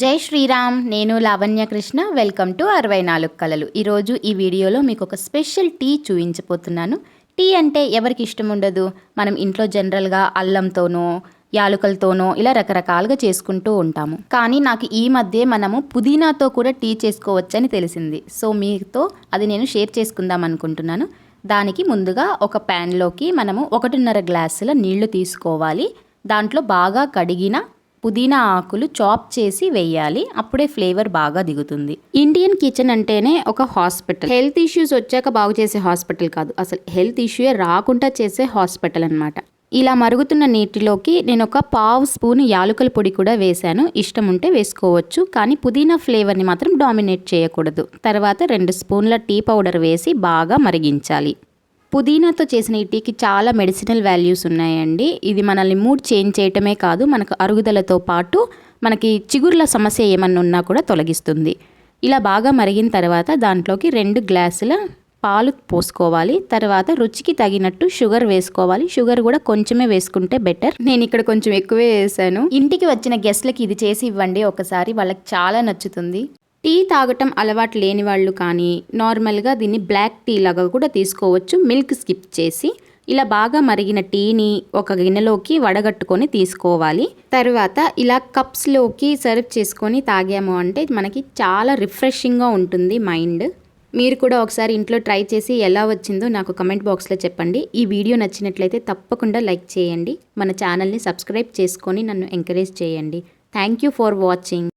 జై శ్రీరామ్ నేను Lavanya Krishna. Welcome to అరవై నాలుగు కళలు. ఈరోజు ఈ వీడియోలో మీకు ఒక స్పెషల్ టీ చూపించబోతున్నాను. టీ అంటే ఎవరికి ఇష్టం ఉండదు? మనం ఇంట్లో జనరల్గా అల్లంతోనో యాలుకలతోనో ఇలా రకరకాలుగా చేసుకుంటూ ఉంటాము. కానీ నాకు ఈ మధ్య మనము పుదీనాతో కూడా టీ చేసుకోవచ్చని తెలిసింది. సో మీతో అది నేను షేర్ చేసుకుందాం అనుకుంటున్నాను. దానికి ముందుగా ఒక ప్యాన్లోకి మనము ఒకటిన్నర గ్లాసుల నీళ్ళు తీసుకోవాలి. దాంట్లో బాగా కడిగిన పుదీనా ఆకులు చాప్ చేసి వేయాలి. అప్పుడే ఫ్లేవర్ బాగా దిగుతుంది. ఇండియన్ కిచెన్ అంటేనే ఒక హాస్పిటల్. హెల్త్ ఇష్యూస్ వచ్చాక బాగు చేసే హాస్పిటల్ కాదు. అసలు హెల్త్ ఇష్యూయే రాకుండా చేసే హాస్పిటల్ అనమాట ఇలా మరుగుతున్న నీటిలోకి నేను ఒక పావు స్పూన్ యాలకుల పొడి కూడా వేశాను. ఇష్టం ఉంటే వేసుకోవచ్చు. కానీ పుదీనా ఫ్లేవర్ని మాత్రం డామినేట్ చేయకూడదు. తర్వాత రెండు స్పూన్ల టీ పౌడర్ వేసి బాగా మరిగించాలి. పుదీనాతో చేసిన ఈ టీకి చాలా మెడిసినల్ వాల్యూస్ ఉన్నాయండి. ఇది మనల్ని మూడ్ చేంజ్ చేయటమే కాదు మనకు అరుగుదలతో పాటు మనకి చిగుర్ల సమస్య ఏమన్నా ఉన్నా కూడా తొలగిస్తుంది. ఇలా బాగా మరిగిన తర్వాత దాంట్లోకి రెండు గ్లాసుల పాలు పోసుకోవాలి. తర్వాత రుచికి తగినట్టు షుగర్ వేసుకోవాలి. షుగర్ కూడా కొంచెమే వేసుకుంటే బెటర్ నేను ఇక్కడ కొంచెం ఎక్కువే వేసాను. ఇంటికి వచ్చిన గెస్ట్లకి ఇది చేసి ఇవ్వండి. ఒకసారి వాళ్ళకి చాలా నచ్చుతుంది. టీ తాగటం అలవాటు లేని వాళ్ళు కానీ నార్మల్గా దీన్ని బ్లాక్ టీ లాగా కూడా తీసుకోవచ్చు. మిల్క్ స్కిప్ చేసి ఇలా బాగా మరిగిన టీని ఒక గిన్నెలోకి వడగట్టుకొని తీసుకోవాలి. తర్వాత ఇలా కప్స్లోకి సర్వ్ చేసుకొని తాగాము అంటే మనకి చాలా రిఫ్రెషింగ్గా ఉంటుంది మైండ్. మీరు కూడా ఒకసారి ఇంట్లో ట్రై చేసి ఎలా వచ్చిందో నాకు కమెంట్ బాక్స్లో చెప్పండి. ఈ వీడియో నచ్చినట్లయితే తప్పకుండా లైక్ చేయండి. మన ఛానల్ని సబ్స్క్రైబ్ చేసుకొని నన్ను ఎంకరేజ్ చేయండి. Thank you for watching.